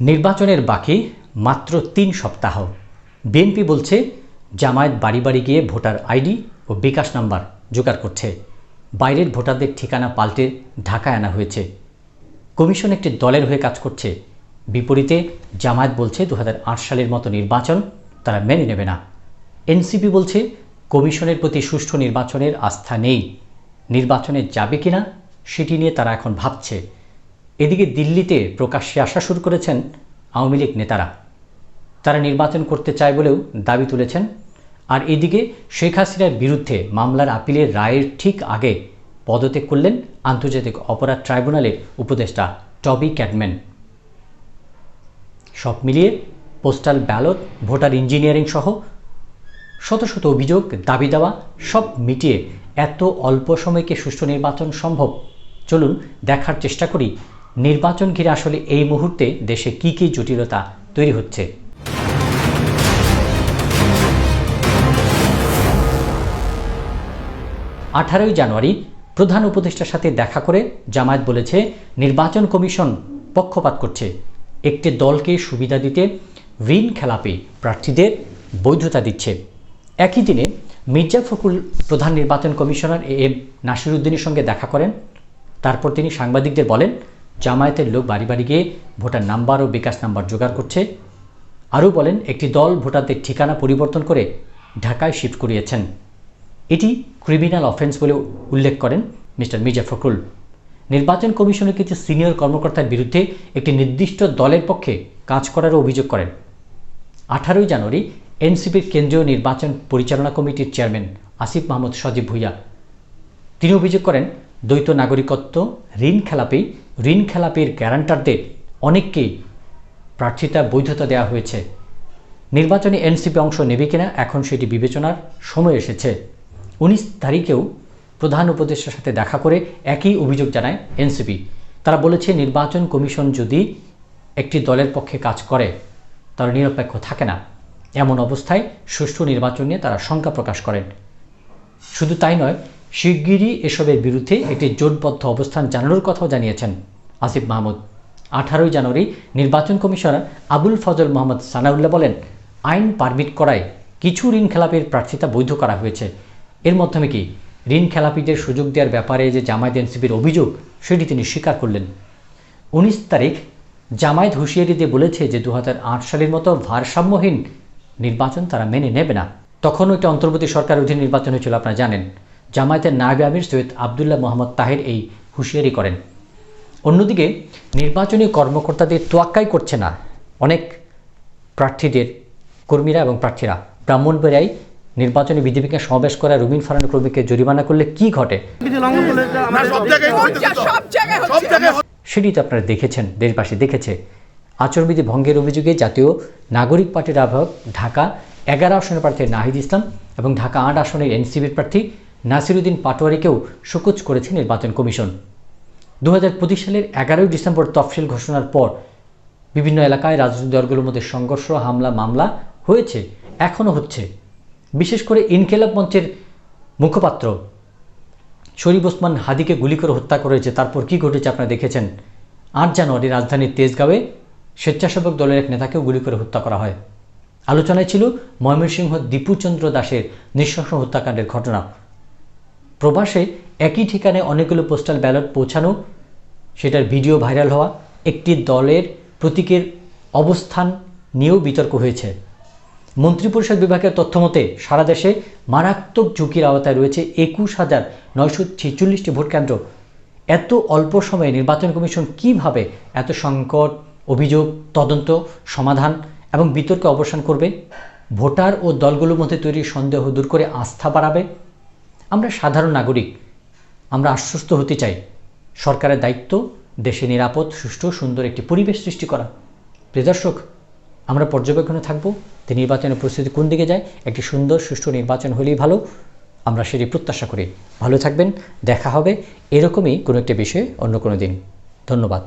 নির্বাচনের বাকি মাত্র তিন সপ্তাহ। বিএনপি বলছে, জামায়াত বাড়ি বাড়ি গিয়ে ভোটার আইডি ও বিকাশ নাম্বার জোগাড় করছে। বাইরের ভোটারদের ঠিকানা পাল্টে ঢাকায় আনা হয়েছে। কমিশন একটি দলের হয়ে কাজ করছে। বিপরীতে জামায়াত বলছে দু হাজার আট সালের মতো নির্বাচন তারা মেনে নেবে না। এনসিপি বলছে, কমিশনের প্রতি সুষ্ঠু নির্বাচনের আস্থা নেই। নির্বাচনে যাবে কিনা, সেটি নিয়ে তারা এখন ভাবছে। এদিকে দিল্লিতে প্রকাশ্যে আসা শুরু করেছেন আওয়ামী লীগ নেতারা। তারা নির্বাচন করতে চায় বলেও দাবি তুলেছেন। আর এদিকে শেখ হাসিনার বিরুদ্ধে মামলার আপিলের রায়ের ঠিক আগে পদত্যাগ করলেন আন্তর্জাতিক অপরাধ ট্রাইব্যুনালের উপদেষ্টা টবি ক্যাডম্যান সব মিলিয়ে পোস্টাল ব্যালট, ভোটার ইঞ্জিনিয়ারিং সহ শত শত অভিযোগ, দাবি দেওয়া সব মিটিয়ে এত অল্প সময়কে সুষ্ঠু নির্বাচন সম্ভব। চলুন দেখার চেষ্টা করি নির্বাচন ঘিরে আসলে এই মুহূর্তে দেশে কি কি জটিলতা তৈরি হচ্ছে? আঠারোই জানুয়ারি, প্রধান উপদেষ্টার সাথে দেখা করে জামায়াত বলেছে, নির্বাচন কমিশন পক্ষপাত করছে। একটি দলকে সুবিধা দিতে ঋণ খেলাপি প্রার্থীদের বৈধতা দিচ্ছে। একই দিনে মির্জা ফখরুল প্রধান নির্বাচন কমিশনার এ এম নাসিরুদ্দিনের সঙ্গে দেখা করেন। তারপর তিনি সাংবাদিকদের বলেন জামায়াতের লোক বাড়ি বাড়ি গিয়ে ভোটার নাম্বার ও বিকাশ নাম্বার জোগাড় করছে। আরও বলেন, একটি দল ভোটারদের ঠিকানা পরিবর্তন করে ঢাকায় শিফট করিয়েছেন। এটি ক্রিমিনাল অফেন্স বলে উল্লেখ করেন মিস্টার মির্জা ফখরুল। নির্বাচন কমিশনের কিছু সিনিয়র কর্মকর্তার বিরুদ্ধে একটি নির্দিষ্ট দলের পক্ষে কাজ করারও অভিযোগ করেন। আঠারোই জানুয়ারি এনসিপির কেন্দ্রীয় নির্বাচন পরিচালনা কমিটির চেয়ারম্যান আসিফ মাহমুদ সজীব ভুইয়া। তিনি অভিযোগ করেন, দ্বৈত নাগরিকত্ব, ঋণ খেলাপি ঋণ খেলাপির গ্যারান্টারদের অনেককেই প্রার্থিতা বৈধতা দেওয়া হয়েছে। নির্বাচনে এনসিপি অংশ নেবে কিনা এখন সেটি বিবেচনার সময় এসেছে। উনিশ তারিখেও প্রধান উপদেষ্টার সাথে দেখা করে একই অভিযোগ জানায় এনসিপি। তারা বলেছে, নির্বাচন কমিশন যদি একটি দলের পক্ষে কাজ করে, তারা নিরপেক্ষ থাকে না। এমন অবস্থায় সুষ্ঠু নির্বাচন নিয়ে তারা শঙ্কা প্রকাশ করেন। শুধু তাই নয় শিগগিরই এসবের বিরুদ্ধে একটি জোটবদ্ধ অবস্থান জানানোর কথাও জানিয়েছেন আসিফ মাহমুদ। আঠারোই জানুয়ারি নির্বাচন কমিশনার আবুল ফজল মোহাম্মদ সানাউল্লাহ বলেন, আইন পারমিট করায় কিছু ঋণ খেলাপির প্রার্থিতা বৈধ করা হয়েছে। এর মাধ্যমে কি ঋণ খেলাপিদের সুযোগ দেওয়ার ব্যাপারে যে জামায়াত এনসিপির অভিযোগ, সেটি তিনি স্বীকার করলেন। উনিশ তারিখ জামায়াত হুঁশিয়ারি দিয়ে বলেছে যে দু হাজার আট সালের মতো ভারসাম্যহীন নির্বাচন তারা মেনে নেবে না। তখনও একটি অন্তর্বর্তী সরকার অধীন নির্বাচন হয়েছিল, আপনারা জানেন। জামায়াতের নায়বে আমির সৈয়দ আবদুল্লাহ মোহাম্মদ তাহের এই হুঁশিয়ারি করেন। অন্যদিকে নির্বাচনী কর্মকর্তাদের তোয়াক্কাই করছে না অনেক প্রার্থীদের কর্মীরা এবং প্রার্থীরা। ব্রাহ্মণবাড়িয়ায় নির্বাচনী বিধিবিজ্ঞান সমাবেশ করা রুমিন ফারান কর্মীকে জরিমানা করলে কি ঘটে। সেটি তো আপনারা দেখেছেন দেশবাসী দেখেছে। আচরণবিধি ভঙ্গের অভিযোগে জাতীয় নাগরিক পার্টির আহ্বায়ক ঢাকা এগারো আসনের প্রার্থী নাহিদ ইসলাম এবং ঢাকা আট আসনের এনসিবির প্রার্থী নাসিরুদ্দিন পাটোয়ারিকেও শোকজ করেছে নির্বাচন কমিশন। দু হাজার পঁচিশ সালের এগারোই ডিসেম্বর তফসিল ঘোষণার পর বিভিন্ন এলাকায় রাজনৈতিক দলগুলোর মধ্যে সংঘর্ষ, হামলা, মামলা হয়েছে, এখনও হচ্ছে। বিশেষ করে ইনকেলাব মঞ্চের মুখপাত্র শরীফ ওসমান হাদিকে গুলি করে হত্যা করেছে, তারপর কি ঘটেছে আপনারা দেখেছেন? আট জানুয়ারি রাজধানীর তেজগাঁওয়ে স্বেচ্ছাসেবক দলের এক নেতাকেও গুলি করে হত্যা করা হয়। আলোচনায় ছিল ময়মনসিংহ দীপুচন্দ্র দাসের নৃশংস হত্যাকাণ্ডের ঘটনা। প্রবাসে একই ঠিকানায় অনেকগুলো পোস্টাল ব্যালট পৌঁছানো, সেটার ভিডিও ভাইরাল হওয়া, একটি দলের প্রতীকের অবস্থান নিয়েও বিতর্ক হয়েছে। মন্ত্রিপরিষদ বিভাগের তথ্যমতে, সারা দেশে মারাত্মক ঝুঁকির আওতায় রয়েছে একুশ হাজার নয়শো ছেচল্লিশটি ভোটকেন্দ্র এত অল্প সময়ে নির্বাচন কমিশন কীভাবে এত সংকট, অভিযোগ, তদন্ত, সমাধান এবং বিতর্কে অবসান করবে? ভোটার ও দলগুলোর মধ্যে তৈরি সন্দেহ দূর করে আস্থা বাড়াবে? আমরা সাধারণ নাগরিক, আমরা আশ্বস্ত হতে চাই সরকারের দায়িত্ব দেশে নিরাপদ, সুষ্ঠু, সুন্দর একটি পরিবেশ সৃষ্টি করা। প্রিয় দর্শক, আমরা পর্যবেক্ষণে থাকব যে নির্বাচনের পরিস্থিতি কোন দিকে যায়। একটি সুন্দর, সুষ্ঠু নির্বাচন হলেই ভালো। আমরা সেটি প্রত্যাশা করি। ভালো থাকবেন। দেখা হবে এরকমই কোনো একটি বিষয়ে অন্য কোনো দিন। ধন্যবাদ।